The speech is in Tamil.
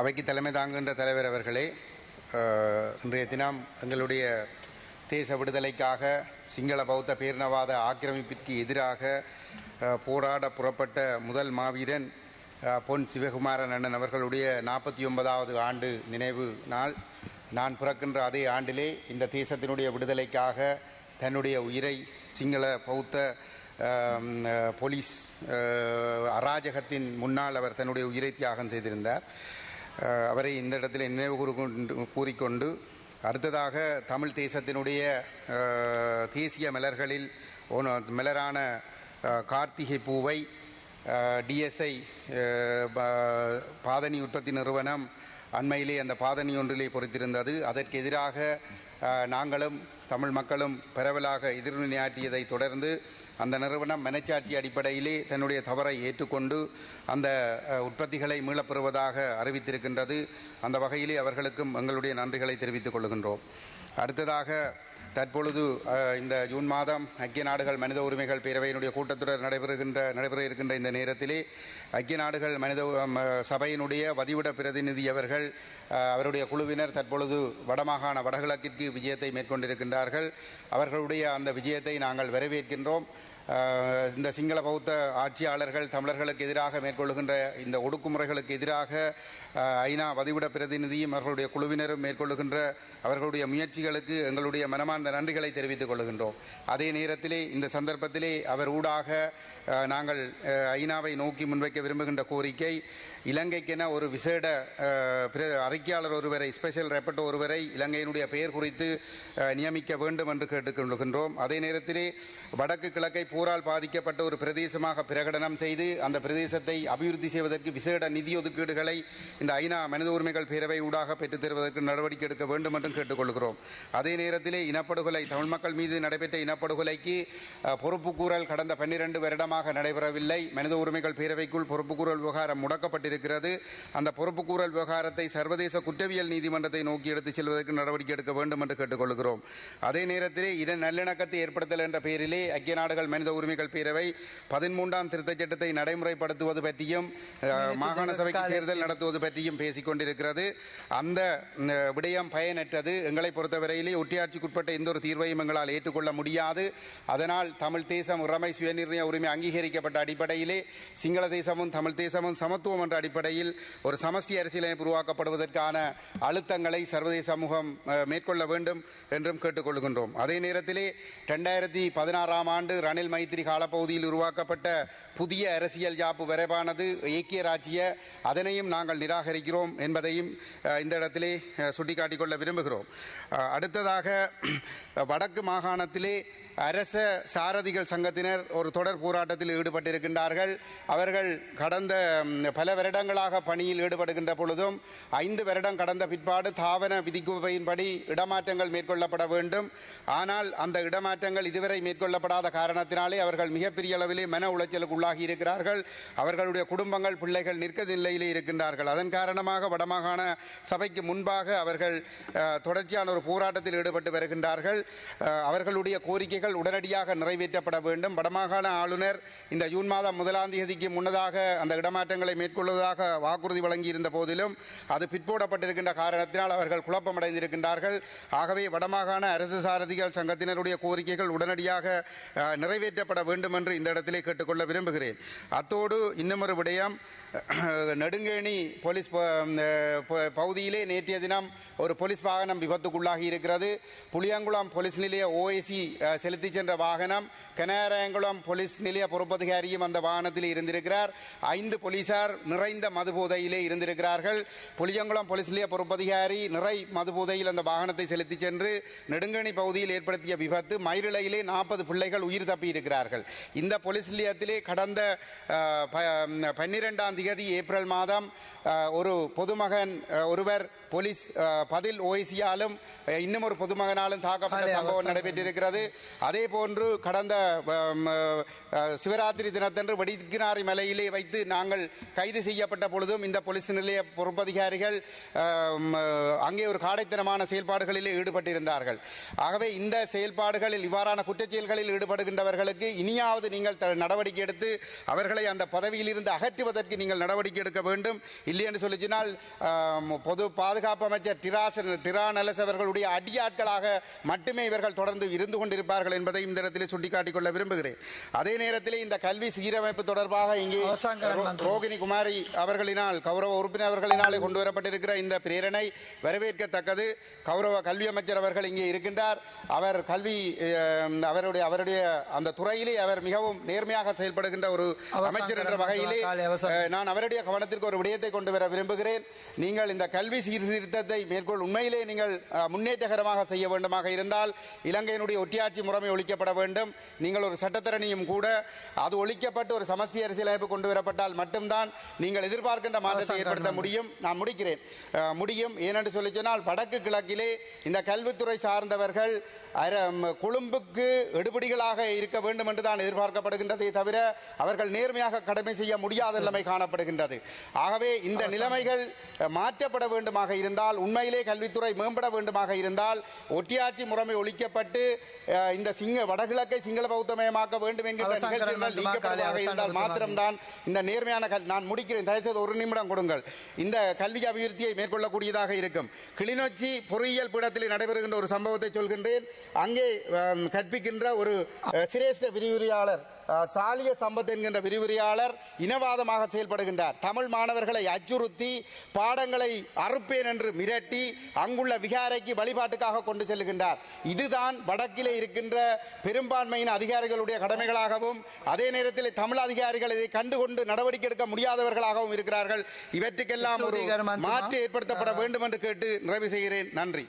அவைக்கு தலைமை தாங்குகின்ற தலைவர் அவர்களே இன்றைய தினம் எங்களுடைய தேச விடுதலைக்காக சிங்கள பௌத்த பேரினவாத ஆக்கிரமிப்பிற்கு எதிராக போராட புறப்பட்ட முதல் மாவீரன் பொன் சிவகுமாரன் அண்ணன் அவர்களுடைய நாற்பத்தி ஒன்பதாவது ஆண்டு நினைவு நாள். நான் பிறக்கின்ற அதே ஆண்டிலே இந்த தேசத்தினுடைய விடுதலைக்காக தன்னுடைய உயிரை சிங்கள பௌத்த போலீஸ் அராஜகத்தின் முன்னால் அவர் தன்னுடைய உயிரை தியாகம் செய்திருந்தார். அவரை இந்த இடத்தில் நினைவு கூறு கூறிக்கொண்டு அடுத்ததாக தமிழ் தேசத்தினுடைய தேசிய மலர்களில் ஒன்று மலரான கார்த்திகை பூவை டிஎஸ்ஐ பாதணி உற்பத்தி நிறுவனம் அண்மையிலே அந்த பாதணி ஒன்றிலே பொறித்திருந்தது. அதற்கு எதிராக நாங்களும் தமிழ் மக்களும் பரவலாக எதிர்நிலையாற்றியதை தொடர்ந்து அந்த நிறுவனம் மனச்சாட்சி அடிப்படையிலே தன்னுடைய தவறை ஏற்றுக்கொண்டு அந்த உற்பத்திகளை மீளப்பெறுவதாக அறிவித்திருக்கின்றது. அந்த வகையிலே அவர்களுக்கும் எங்களுடைய நன்றிகளை தெரிவித்துக் கொள்கின்றோம். அடுத்ததாக தற்பொழுது இந்த ஜூன் மாதம் ஐக்கிய நாடுகள் மனித உரிமைகள் பேரவையினுடைய கூட்டத்தொடர் நடைபெறுகின்ற நடைபெற இருக்கின்ற இந்த நேரத்திலே ஐக்கிய நாடுகள் மனித சபையினுடைய வதிவிட பிரதிநிதி அவர்கள் அவருடைய குழுவினர் தற்பொழுது வடமாகாண வடகிழக்கிற்கு விஜயத்தை மேற்கொண்டிருக்கின்றார்கள். அவர்களுடைய அந்த விஜயத்தை நாங்கள் வரவேற்கின்றோம். இந்த சிங்கள பௌத்த ஆட்சியாளர்கள் தமிழர்களுக்கு எதிராக மேற்கொள்ளுகின்ற இந்த ஒடுக்குமுறைகளுக்கு எதிராக ஐநா வதிவிட பிரதிநிதியும் அவர்களுடைய குழுவினரும் மேற்கொள்ளுகின்ற அவர்களுடைய முயற்சிகளுக்கு எங்களுடைய மனமார்ந்த நன்றிகளை தெரிவித்துக் கொள்கின்றோம். அதே நேரத்திலே இந்த சந்தர்ப்பத்திலே அவர் ஊடாக நாங்கள் ஐநாவை நோக்கி முன்வைக்க விரும்புகின்ற கோரிக்கை இலங்கைக்கென ஒரு விசேட பிர- அறிக்கையாளர் ஒருவரை ஸ்பெஷல் ரெப்பட் ஒருவரை இலங்கையினுடைய பெயர் குறித்து நியமிக்க வேண்டும் என்று கேட்டுக்கொள்கின்றோம். அதே நேரத்திலே வடக்கு கிழக்கை போரால் பாதிக்கப்பட்ட ஒரு பிரதேசமாக பிரகடனம் செய்து அந்த பிரதேசத்தை அபிவிருத்தி செய்வதற்கு விசேட நிதி ஒதுக்கீடுகளை இந்த ஐநா மனித உரிமைகள் பேரவை ஊடாக பெற்றுத் தருவதற்கு நடவடிக்கை எடுக்க வேண்டும் என்றும் கேட்டுக்கொள்கிறோம். அதே நேரத்திலே இனப்படுகொலை தமிழ் மக்கள் மீது நடைபெற்ற இனப்படுகொலைக்கு பொறுப்புக்கூறல் கடந்த பன்னிரண்டு வருடமாக நடைபெறவில்லை. மனித உரிமைகள் பேரவைக்குள் பொறுப்புக்கூறல் விவகாரம் முடக்கப்பட்டிருக்கிறது. அந்த பொறுப்புக்கூறல் விவகாரத்தை சர்வதேச குற்றவியல் நீதிமன்றத்தை நோக்கி எடுத்துச் செல்வதற்கு நடவடிக்கை எடுக்க வேண்டும் என்று கேட்டுக்கொள்கிறோம். அதே நேரத்திலே இன நல்லிணக்கத்தை ஏற்படுத்தல் என்ற பெயரிலே ஐக்கிய நாடுகள் மனித உரிமைகள் பேரவை பதிமூன்றாம் திருத்தச் சட்டத்தை நடைமுறைப்படுத்துவது பற்றியும் மாகாண சபைக்கு தேர்தல் நடத்துவது பற்றியும் பேசிக் கொண்டிருக்கிறது. அந்த விடயம் பயனற்றது. எங்களை பொறுத்தவரையிலே ஒட்டியாட்சிக்குட்பட்ட எந்த ஒரு தீர்வையும் எங்களால் ஏற்றுக்கொள்ள முடியாது. அதனால் தமிழ் தேசம் உரிமை சுயநிர்ணய உரிமை அங்கீகரிக்கப்பட்ட அடிப்படையிலே சிங்கள தேசமும் தமிழ் தேசமும் சமத்துவம் என்ற அடிப்படையில் ஒரு சமஷ்டி அரசியலமைப்பு உருவாக்கப்படுவதற்கான அழுத்தங்களை சர்வதேச சமூகம் மேற்கொள்ள வேண்டும் என்றும் கேட்டுக்கொள்கின்றோம். அதே நேரத்திலே ரெண்டாயிரத்தி பதினாறாம் ஆண்டு ரணில் மைத்திரி காலப்பகுதியில் உருவாக்கப்பட்ட புதிய அரசியல் ஜாப்பு வரைவானது ஐக்கிய ராஜ்ய அதனையும் நாங்கள் நிராகரிக்கிறோம் என்பதையும் இந்த இடத்திலே சுட்டிக்காட்டிக்கொள்ள சுட்டிக்காட்டிக் கொள்ள விரும்புகிறோம் அடுத்ததாக வடக்கு மாகாணத்திலே அரச சாரதிகள் சங்கத்தினர் ஒரு தொடர் போராட்டத்தில் ஈடுபட்டிருக்கின்றார்கள். அவர்கள் கடந்த பல வருடங்களாக பணியில் ஈடுபடுகின்ற பொழுதும் ஐந்து வருடம் கடந்த பிற்பாடு தாவன விதிக்குவையின்படி இடமாற்றங்கள் மேற்கொள்ளப்பட வேண்டும். ஆனால் அந்த இடமாற்றங்கள் இதுவரை மேற்கொள்ளப்படாத காரணத்தினாலே அவர்கள் மிகப்பெரிய அளவிலே மன உளைச்சலுக்கு உள்ளாகி இருக்கிறார்கள். அவர்களுடைய குடும்பங்கள் பிள்ளைகள் நிற்க நிலையிலே இருக்கின்றார்கள். அதன் காரணமாக வடமாகாண சபைக்கு முன்பாக அவர்கள் தொடர்ச்சியான ஒரு போராட்டத்தில் ஈடுபட்டு வருகின்றார்கள். அவர்களுடைய கோரிக்கைகள் உடனடியாக நிறைவேற்றப்பட வேண்டும். வடமாகாண ஆளுநர் இந்த ஜூன் மாதம் முதலாம் தேதிக்கு முன்னதாக அந்த இடமாற்றங்களை மேற்கொள்வதாக வாக்குறுதி வழங்கியிருந்த போதிலும் அது பிற்போடப்பட்டிருக்கின்ற காரணத்தினால் அவர்கள் குழப்பமடைந்திருக்கின்றார்கள். ஆகவே வடமாகாண அரசு சாரதிகள் சங்கத்தினருடைய கோரிக்கைகள் உடனடியாக நிறைவேற்றப்பட வேண்டும் என்று இந்த இடத்திலே கேட்டுக்கொள்ள விரும்புகிறேன். அத்தோடு இன்னும் ஒரு விடயம் நெடுங்கேணி போலீஸ் பகுதியிலே நேற்றைய தினம் ஒரு போலீஸ் வாகனம் விபத்துக்குள்ளாகி இருக்கிறது. புளியங்குளம் போலீஸ் நிலைய ஓஏசி செலுத்தி சென்ற வாகனம் கனேரங்குளம் போலீஸ் நிலைய பொறுப்பதிகாரியும் அந்த வாகனத்தில் இருந்திருக்கிறார். ஐந்து போலீசார் நிறைந்த மதுபோதையிலே இருந்திருக்கிறார்கள். புளியங்குளம் போலீஸ் நிலைய பொறுப்பதிகாரி நிறை மதுபோதையில் அந்த வாகனத்தை செலுத்தி சென்று நெடுங்கணி பகுதியில் ஏற்படுத்திய விபத்து மயிரிழையிலே நாற்பது பிள்ளைகள் உயிர் தப்பியிருக்கிறார்கள். இந்த போலீஸ் நிலையத்திலே கடந்த பன்னிரெண்டாம் தேதி திகதி ஏப்ரல் மாதம் ஒரு பொதுமகன் ஒருவர் போலீஸ் பதில் ஓய்சியாலும் இன்னும் ஒரு பொதுமகனாலும் தாக்கப்பட்ட சம்பவம். நடைபெற்றிருக்கிறது அதே போன்று கடந்த சிவராத்திரி தினத்தன்று வெடிக்கினாரி மலையிலே வைத்து நாங்கள் கைது செய்யப்பட்ட பொழுதும் இந்த போலீஸ் நிலைய பொறுப்பதிகாரிகள் அங்கே ஒரு காடைத்தனமான செயல்பாடுகளிலே ஈடுபட்டிருந்தார்கள் ஆகவே இந்த செயல்பாடுகளில் இவ்வாறான குற்றச்செயல்களில் ஈடுபடுகின்றவர்களுக்கு இனியாவது நீங்கள் நடவடிக்கை எடுத்து அவர்களை அந்த பதவியிலிருந்து அகற்றுவதற்கு நீங்கள் நடவடிக்கை எடுக்க வேண்டும். இல்லை என்று சொல்லி சொன்னால் ஆம், பொது பாதுகாப்பு அமைச்சர் நலஸ் அவர்களுடைய அடியாட்களாக மட்டுமே இவர்கள் தொடர்ந்து இருந்து கொண்டிருப்பார்கள் என்பதை இந்த இடத்தில் சுட்டிக்காட்டிக் கொள்ள விரும்புகிறேன். அதே நேரத்தில் இந்த கல்வி சீரமைப்பு தொடர்பாக இங்கே. ரோகிணி குமாரி அவர்களினால் கௌரவ உறுப்பினர் அவர்களினாலே கொண்டு வரப்பட்டிருக்கிற இந்த பிரேரணை வரவேற்கத்தக்கது. கௌரவ கல்வி அமைச்சர் அவர்கள் இங்கே இருக்கின்றார். அவர் கல்வி அவருடைய அவருடைய அந்த துறையிலே அவர் மிகவும் நேர்மையாக செயல்படுகின்ற ஒரு அமைச்சர் என்ற வகையிலே நான் அவருடைய கவனத்திற்கு ஒரு விடயத்தை கொண்டு வர விரும்புகிறேன். நீங்கள் இந்த கல்வி சீர்திருத்தத்தை மேற்கொள் உண்மையிலே நீங்கள் முன்னேற்றகரமாக செய்ய வேண்டுமாக இருந்தால் இலங்கையினுடைய ஒட்டியாட்சி முறைமை ஒழிக்கப்பட வேண்டும். நீங்கள் ஒரு சட்டத்தரணியும் கூட அது ஒழிக்கப்பட்டு ஒரு சமஸ்டி அரசியலமைப்பு கொண்டு வரப்பட்டால் மட்டும்தான் நீங்கள் எதிர்பார்க்கின்ற மாற்றத்தை ஏற்படுத்த. முடியும். நான் முடிக்கிறேன். முடியும். ஏனென்று சொல்லி சொன்னால் வடக்கு கிழக்கிலே இந்த கல்வித்துறை சார்ந்தவர்கள் கொழும்புக்கு எடுபடிகளாக இருக்க வேண்டும் என்று தான் எதிர்பார்க்கப்படுகின்றதே தவிர அவர்கள் நேர்மையாக கடமை செய்ய முடியாத நிலைமை காணப்படுகின்றது. ஆகவே இந்த நிலைமைகள் மாற்றப்பட வேண்டுமாக இருந்தால் உண்மையிலே கல்வித்துறை மேம்பட வேண்டுமாக இருந்தால் ஒட்டியாட்சி முறைமை ஒழிக்கப்பட்டு இந்த சிங்க வடகிழக்கை சிங்கள பௌத்தமயமாக்க வேண்டும் அவசாங்கரன் நிகழ்ச்சிகள் நீக்கப்படுவதாக இருந்தால் மாத்திரம்தான் இந்த நேர்மையான கல் நான் முடிக்கிறேன். தயவுசெய்து ஒரு நிமிடம் கொடுங்கள். இந்த கல்வி அபிவிருத்தியை மேற்கொள்ளக்கூடியதாக இருக்கும். கிளிநொச்சி பொறியியல் பீடத்தில் நடைபெறுகின்ற ஒரு சம்பவத்தை சொல்கின்றேன். அங்கே கற்பிக்கின்ற ஒரு சிரேஷ்ட விரிவுரையாளர் சாலிய சம்பத் என்கின்ற விரிவுரையாளர் இனவாதமாக செயல்படுகின்றார். தமிழ் மாணவர்களை அச்சுறுத்தி பாடங்களை அறுப்பேன் என்று மிரட்டி அங்குள்ள விகாரைக்கு வழிபாட்டுக்காக கொண்டு செல்கின்றார். இதுதான் வடக்கிலே இருக்கின்ற பெரும்பான்மையின் அதிகாரிகளுடைய கடமைகளாகவும் அதே நேரத்தில் தமிழ் அதிகாரிகள் இதை கண்டுகொண்டு நடவடிக்கை எடுக்க முடியாதவர்களாகவும் இருக்கிறார்கள். இவற்றுக்கெல்லாம் ஒரு மாற்று ஏற்படுத்தப்பட வேண்டும் என்று கேட்டு நிறைவு செய்கிறேன். நன்றி.